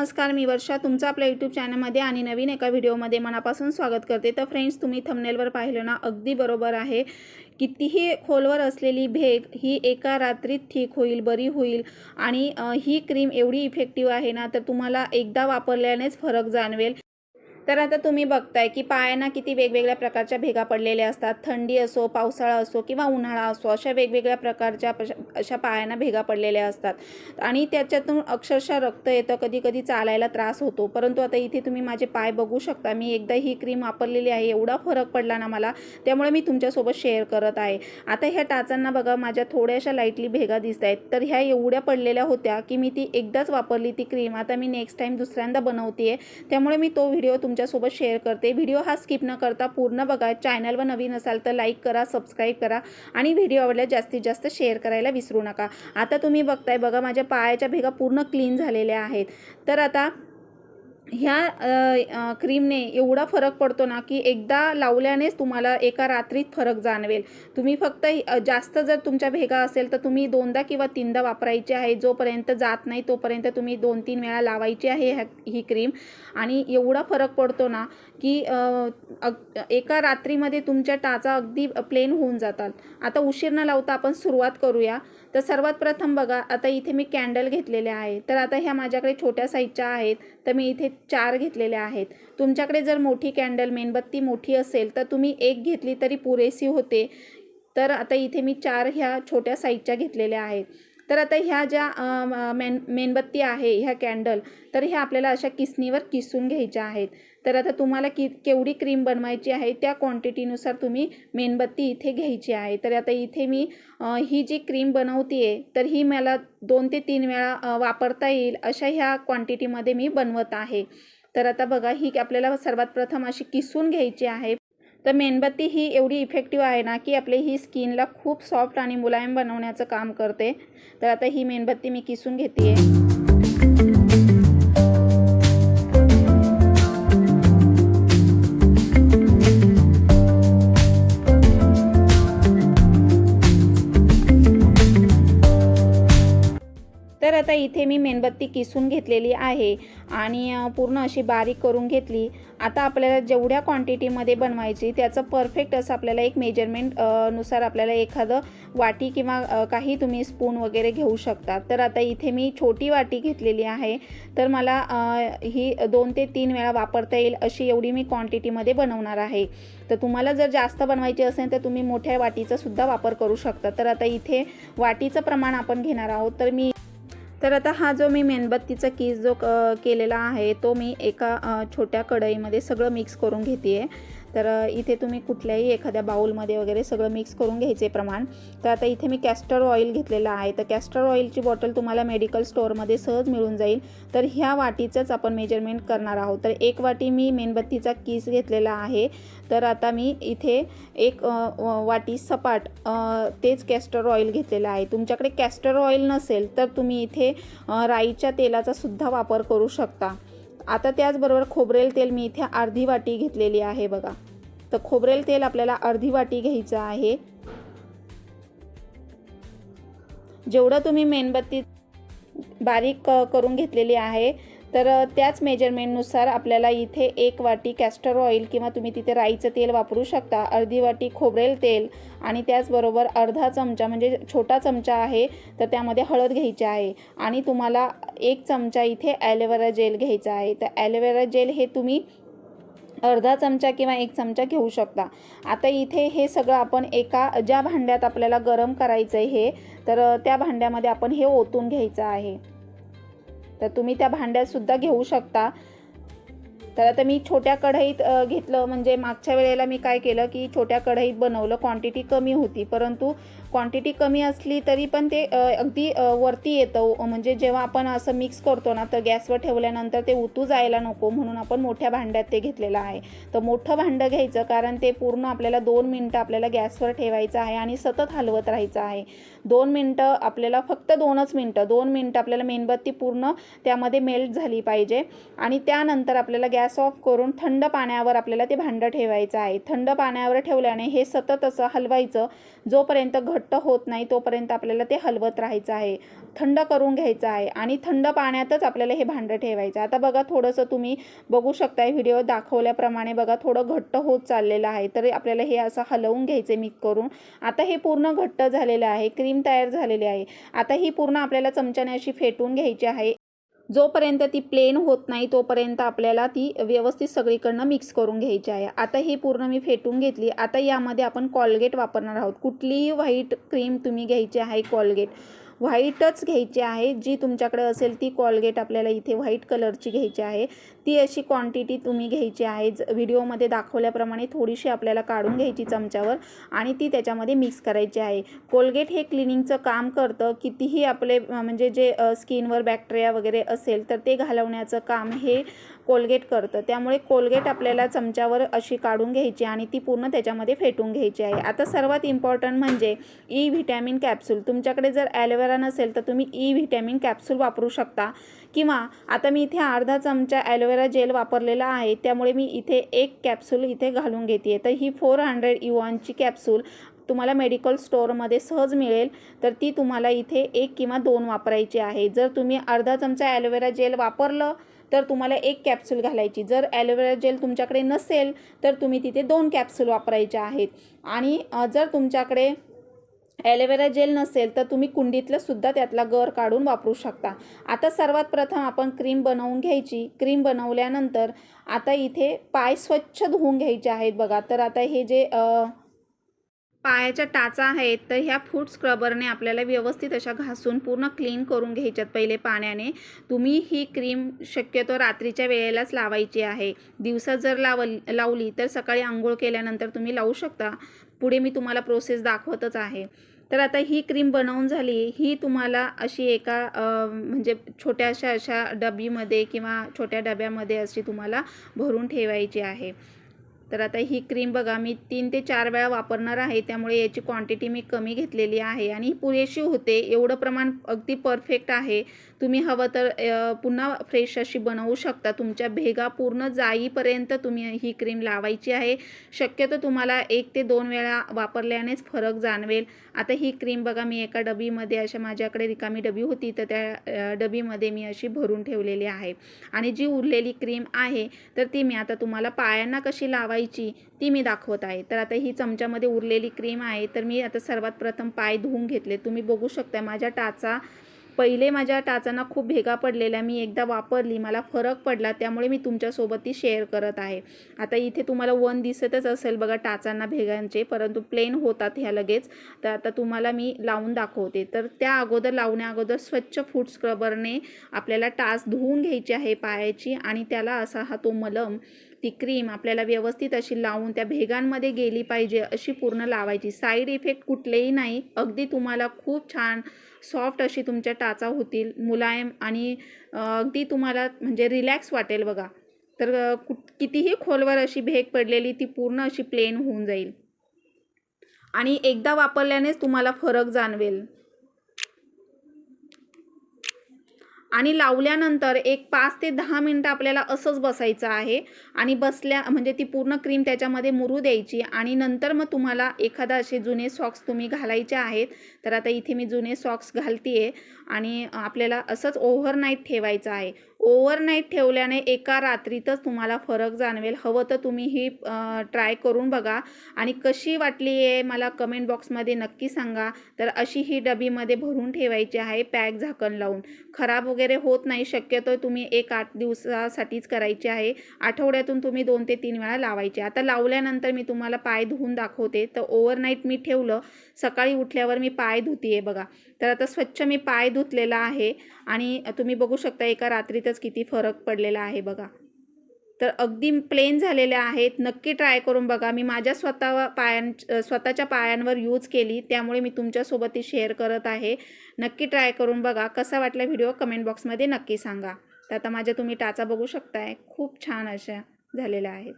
नमस्कार मी वर्षा तुमचं आपल्या यूट्यूब चॅनलमध्ये आणि नवीन एका व्हिडिओमध्ये मनापासून स्वागत करते. तर फ्रेंड्स तुम्ही थंबनेलवर पाहिलं ना अगदी बरोबर आहे. कितीही खोलवर असलेली भेग ही एका रात्रीत ठीक होईल बरी होईल आणि ही क्रीम एवढी इफेक्टिव्ह आहे ना तर तुम्हाला एकदा वापरल्यानेच फरक जाणवेल. तर आता तुम्ही बघताय की पायांना किती वेगवेगळ्या प्रकारच्या भेगा पडलेल्या असतात. थंडी असो पावसाळा असो किंवा उन्हाळा असो अशा वेगवेगळ्या प्रकारच्या अशा पायांना भेगा पडलेल्या असतात. आणि त्याच्यातून अक्षरशः रक्त येतं कधी कधी चालायला त्रास होतो. परंतु आता इथे तुम्ही माझे पाय बघू शकता. मी एकदा ही क्रीम वापरलेली आहे. एवढा फरक पडला ना मला. त्यामुळे मी तुमच्यासोबत शेअर करत आहे. आता ह्या टाचांना बघा माझ्या थोड्याशा लाईटली भेगा दिसत आहेत तर ह्या एवढ्या पडलेल्या होत्या की मी ती एकदाच वापरली ती क्रीम. आता मी नेक्स्ट टाईम दुसऱ्यांदा बनवते त्यामुळे मी तो व्हिडिओ तुमच्यासोबत शेअर करते. व्हिडिओ हा स्किप न करता पूर्ण बघा. चॅनलवर नवीन असाल तर लाईक करा सबस्क्राईब करा आणि व्हिडिओ आवडल्यास जास्तीत जास्त शेअर करायला विसरू नका. आता तुम्ही बघताय बघा माझ्या पायाच्या भेगा पूर्ण क्लीन झालेल्या आहेत. तर आता ह्या क्रीमने एवढा फरक पडतो ना की एकदा लावल्यानेच तुम्हाला एका रात्रीत फरक जाणवेल. तुम्ही फक्त जास्त जर तुमच्या भेगा असेल तर तुम्ही दोनदा किंवा तीनदा वापरायची आहे जोपर्यंत जात नाही तोपर्यंत तुम्ही दोन तीन वेळा लावायची आहे ह्या ही क्रीम. आणि एवढा फरक पडतो ना की अग- एका रात्रीमध्ये तुमच्या टाचा अगदी प्लेन होऊन जातात. आता उशीर न लावता आपण सुरुवात करूया. तर सर्वात प्रथम बघा आता इथे मी कॅन्डल घेतलेले आहे. तर आता ह्या माझ्याकडे छोट्या साईजच्या आहेत. तर मी इथे चार घेतलेल्या आहेत. तुमच्याकडे जर मोठी कॅन्डल मेणबत्ती मोठी असेल तर तुम्ही एक घेतली तरी पुरेशी होते. तर आता इथे मी चार ह्या छोट्या साईजच्या घेतलेल्या आहेत. तर आता ह्या ज्या मेन मेणबत्ती आहे ह्या कॅन्डल तर ह्या आपल्याला अशा किसनीवर किसून घ्यायच्या आहेत. तर आता तुम्हाला कि केवढी क्रीम बनवायची आहे त्या क्वांटिटीनुसार तुम्ही मेणबत्ती इथे घ्यायची आहे. तर आता इथे मी ही जी क्रीम बनवते आहे तर ही मला दोन ते तीन वेळा वापरता येईल अशा ह्या क्वांटिटीमध्ये मी बनवत आहे. तर आता बघा ही आपल्याला सर्वात प्रथम अशी किसून घ्यायची आहे. तर मेणबत्ती ही एवढी इफेक्टिव्ह आहे ना की आपली ही स्किनला खूप सॉफ्ट आणि मुलायम बनवण्याचं काम करते. तर आता ही मेणबत्ती मी किसून घेते आहे इथे मी मेणबत्ती किसून घेतलेली आहे आणि पूर्ण अशी बारीक करून घेतली. आता आपल्याला जेवढ्या क्वांटिटीमध्ये बनवायची त्याचं परफेक्ट असं आपल्याला एक मेजरमेंटनुसार आपल्याला एखादं वाटी किंवा काही तुम्ही स्पून वगैरे घेऊ शकता तर आता इथे मी छोटी वाटी घेतलेली आहे. तर मला ही दोन ते तीन वेळा वापरता येईल अशी एवढी मी क्वांटिटीमध्ये बनवणार आहे. तर तुम्हाला जर जास्त बनवायची असेल तर तुम्ही मोठ्या वाटीचा सुद्धा वापर करू शकता. तर आता इथे वाटीचं प्रमाण आपण घेणार आहोत. तर मी तर आता हा जो मी मेणबत्तीचा कीस जो क केलेला आहे तो मी एका छोट्या कढईमध्ये सगळं मिक्स करून घेते आहे तर इथे तुम्ही कुठल्याही एखाद्या बाऊलमध्ये वगैरे सगळं मिक्स करून घ्यायचे प्रमाण. तर आता इथे मी कॅस्टर ऑइल घेतलेलं आहे. तर कॅस्टर ऑइलची बॉटल तुम्हाला मेडिकल स्टोअरमध्ये सहज मिळून जाईल. तर ह्या वाटीचंच आपण मेजरमेंट करणार आहोत. तर एक वाटी मी मेणबत्तीचा किस घेतलेला आहे. तर आता मी इथे एक व- वाटी सपाट तेच कॅस्टर ऑइल घेतलेलं आहे. तुमच्याकडे कॅस्टर ऑइल नसेल तर तुम्ही इथे राईच्या तेलाचा सुद्धा वापर करू शकता. आता त्याचबरोबर खोबरेल तेल मी इथे अर्धी वाटी घेतलेली आहे बघा. तर खोबरेल तेल आपल्याला अर्धी वाटी घ्यायचं आहे. जेवढं तुम्ही मेणबत्ती बारीक करून घेतलेली आहे तर त्याच मेजरमेंटनुसार आपल्याला इथे एक वाटी कॅस्टर ऑइल किंवा तुम्ही तिथे राईचं तेल वापरू शकता. अर्धी वाटी खोबरेल तेल आणि त्याचबरोबर अर्धा चमचा म्हणजे छोटा चमचा आहे तर त्यामध्ये हळद घ्यायची आहे. आणि तुम्हाला एक चमचा इथे ॲलोवेरा जेल घ्यायचा आहे. तर ॲलोवेरा जेल हे तुम्ही अर्धा चमचा किंवा एक चमचा घेऊ शकता. आता इथे हे सगळं आपण एका ज्या भांड्यात आपल्याला गरम करायचं आहे हे तर त्या भांड्यामध्ये आपण हे ओतून घ्यायचं आहे. तर तुम्ही त्या भांड्यातसुद्धा घेऊ शकता. तर आता मी छोट्या कढईत घेतलं. म्हणजे मागच्या वेळेला मी काय केलं की छोट्या कढईत बनवलं. क्वांटिटी कमी होती. परंतु क्वांटिटी कमी असली तरी पण ते अगदी वरती येतं. म्हणजे जेव्हा आपण असं मिक्स करतो ना तर गॅसवर ठेवल्यानंतर ते उतू जायला नको. म्हणून आपण मोठ्या भांड्यात ते घेतलेलं आहे. तर मोठं भांडं घ्यायचं कारण ते पूर्ण आपल्याला दोन मिनटं आपल्याला गॅसवर ठेवायचं आहे आणि सतत हलवत राहायचं आहे. दोन मिनटं आपल्याला फक्त दोनच मिनटं दोन मिनटं आपल्याला मेणबत्ती पूर्ण त्यामध्ये मेल्ट झाली पाहिजे. आणि त्यानंतर आपल्याला गॅस ऑफ करून थंड पाण्यावर आपल्याला ते भांडं ठेवायचं आहे. थंड पाण्यावर ठेवल्याने हे सतत असं हलवायचं. जोपर्यंत घट्ट होत नाही तोपर्यंत आपल्याला ते हलवत राहायचं आहे. थंड करून घ्यायचं आहे. आणि थंड पाण्यातच आपल्याला हे भांडं ठेवायचं आता बघा थोडंसं तुम्ही बघू शकताय व्हिडिओ दाखवल्याप्रमाणे बघा थोडं घट्ट होत चाललेलं आहे. तर आपल्याला हे असं हलवून घ्यायचे मिक्स करून. आता हे पूर्ण घट्ट झालेलं आहे. क्रीम क्रीम तयार झालेली आहे. आता ही पूर्ण आपल्याला चमच्याने अशी फेटून घ्यायची आहे. जोपर्यंत ती प्लेन होत नाही तोपर्यंत आपल्याला ती व्यवस्थित सगळीकडनं मिक्स करून घ्यायची आहे. आता ही पूर्ण मी फेटून घेतली. आता यामध्ये आपण कॉलगेट वापरणार आहोत. कुठलीही व्हाईट क्रीम तुम्ही घ्यायची आहे कॉलगेट व्हाईटच घ्यायची आहे. जी तुमच्याकडे असेल ती कॉलगेट आपल्याला इथे व्हाईट कलरची घ्यायची आहे. ती अशी क्वांटिटी तुम्ही घ्यायची आहे. ज व्हिडिओमध्ये दाखवल्याप्रमाणे थोडीशी आपल्याला काढून घ्यायची चमच्यावर आणि ती त्याच्यामध्ये मिक्स करायची आहे. कोलगेट हे क्लिनिंगचं काम करतं. कितीही आपले म्हणजे जे स्किनवर बॅक्टेरिया वगैरे असेल तर ते घालवण्याचं काम हे कोलगेट करतं. त्यामुळे कोलगेट आपल्याला चमच्यावर अशी काढून घ्यायची आणि ती पूर्ण त्याच्यामध्ये फेटून घ्यायची आहे. आता सर्वात इम्पॉर्टंट म्हणजे ई व्हिटॅमिन कॅप्सूल तुमच्याकडे जर ॲलोवेरा नसेल तर तुम्ही ई व्हिटॅमिन कॅप्सूल वापरू शकता. किंवा आता मी इथे अर्धा चमचा ॲलोवेरा जेल वापरलेला आहे. त्यामुळे मी इथे एक कॅप्सूल इथे घालून घेते तर ही फोर हंड्रेड युवांची कॅप्सूल तुम्हाला मेडिकल स्टोअरमध्ये सहज मिळेल. तर ती तुम्हाला इथे एक किंवा दोन वापरायची आहे. जर तुम्ही अर्धा चमचा ॲलोवेरा जेल वापरलं तर तुम्हाला एक कॅप्सूल घालायची. जर ॲलोवेरा जेल तुमच्याकडे नसेल तर तुम्ही तिथे दोन कॅप्सूल वापरायचे आहेत. आणि जर तुमच्याकडे ॲलोवेरा जेल नसेल तर तुम्ही कुंडीतलं सुद्धा त्यातला गर काढून वापरू शकता. आता सर्वात प्रथम आपण क्रीम बनवून घ्यायची. क्रीम बनवल्यानंतर आता इथे पाय स्वच्छ धुवून घ्यायचे आहेत बघा. तर आता हे जे आ... पायाच्या टाचा आहेत तर ह्या फूट स्क्रबरने आपल्याला व्यवस्थित अशा घासून पूर्ण क्लीन करून घ्यायच्यात. पहिले पाण्याने तुम्ही ही क्रीम शक्यतो रात्रीच्या वेळेलाच लावायची आहे. दिवसात जर लाव लावली तर सकाळी आंघोळ केल्यानंतर तुम्ही लावू शकता. पुढे मी तुम्हाला प्रोसेस दाखवतच आहे. तर आता ही क्रीम बनवून झाली ही तुम्हाला अशी एका म्हणजे छोट्याशा अशा डबीमध्ये किंवा छोट्या डब्यामध्ये अशी तुम्हाला भरून ठेवायची आहे. तर आता ही क्रीम बघा मी तीन ते चार वेळा वापरणार आहे त्यामुळे याची क्वांटिटी मी कमी घेतलेली आहे. आणि ही पुरेशी होते एवढं प्रमाण अगदी परफेक्ट आहे. तुम्ही हवं तर पुन्हा फ्रेश अशी बनवू शकता. तुमच्या भेगा पूर्ण जाईपर्यंत तुम्ही ही क्रीम लावायची आहे. शक्यतो तुम्हाला एक ते दोन वेळा वापरल्यानेच फरक जाणवेल. आता ही क्रीम बघा मी एका डबीमध्ये अशा माझ्याकडे रिकामी डबी होती तर त्या डबीमध्ये मी अशी भरून ठेवलेली आहे. आणि जी उरलेली क्रीम आहे तर ती मी आता तुम्हाला पायांना कशी लावायची ती मी दाखवत आहे. तर आता ही चमच्यामध्ये उरलेली क्रीम आहे. तर मी आता सर्वात प्रथम पाय धुवून घेतले. तुम्ही बघू शकता माझ्या टाचा पहिले माझ्या टाचांना खूप भेगा पडलेल्या मी एकदा वापरली मला फरक पडला त्यामुळे मी तुमच्यासोबत ती शेअर करत आहे. आता इथे तुम्हाला वन दिसतच असेल बघा टाचांना भेगांचे परंतु प्लेन होतात ह्या लगेच. तर आता तुम्हाला मी लावून दाखवते. तर त्या अगोदर लावण्या अगोदर स्वच्छ फूड स्क्रबरने आपल्याला टाच धुवून घ्यायची आहे पायाची आणि त्याला असा हा तो मलम ती क्रीम आपल्याला व्यवस्थित अशी लावून त्या भेगांमध्ये गेली पाहिजे अशी पूर्ण लावायची. साईड इफेक्ट कुठलेही नाही. अगदी तुम्हाला खूप छान सॉफ्ट अशी तुमच्या टाचा होतील मुलायम आणि अगदी तुम्हाला म्हणजे रिलॅक्स वाटेल बघा. तर कु कुठ कितीही खोलवर अशी भेग पडलेली ती पूर्ण अशी प्लेन होऊन जाईल. आणि एकदा वापरल्यानेच तुम्हाला फरक जाणवेल. आणि लावल्यानंतर एक पाच ते दहा मिनटं आपल्याला असंच बसायचं आहे. आणि बसल्या म्हणजे ती पूर्ण क्रीम त्याच्यामध्ये मुरू द्यायची आणि नंतर मग तुम्हाला एखादा असे जुने सॉक्स तुम्ही घालायचे आहेत. तर आता इथे मी जुने सॉक्स घालते आणि आपल्याला असंच ओव्हरनाईट ठेवायचं आहे. ओव्हरनाईट ठेवल्याने एका रात्रीतच तुम्हाला फरक जाणवेल. हवं तर तुम्ही ही ट्राय करून बघा. आणि कशी वाटली आहे मला कमेंट बॉक्समध्ये नक्की सांगा. तर अशी ही डबीमध्ये भरून ठेवायची आहे पॅक झाकण लावून. खराब वगैरे होत नाही शक्यतो तुम्ही एक आठ दिवसासाठीच करायची आहे. आठवड्यातून तुम्ही दोन ते तीन वेळा लावायचे. आता लावल्यानंतर मी तुम्हाला पाय धुवून दाखवते. तर ओव्हरनाईट मी ठेवलं. सकाळी उठल्यावर मी पाय धुतीये बघा. तर आता स्वच्छ मी पाय धुतलेला आहे. आणि तुम्ही बघू शकता एका रात्रीतच किती फरक पडलेला आहे बघा. तर अगदी प्लेन झालेल्या आहेत. नक्की ट्राय करून बघा. मी माझ्या स्वतः पायां स्वतःच्या पायांवर यूज केली. त्यामुळे मी तुमच्यासोबत ती शेअर करत आहे. नक्की ट्राय करून बघा. कसा वाटला व्हिडिओ कमेंट बॉक्समध्ये नक्की सांगा. तर आता माझ्या तुम्ही टाचा बघू शकताय. खूप छान अशा झालेल्या आहेत.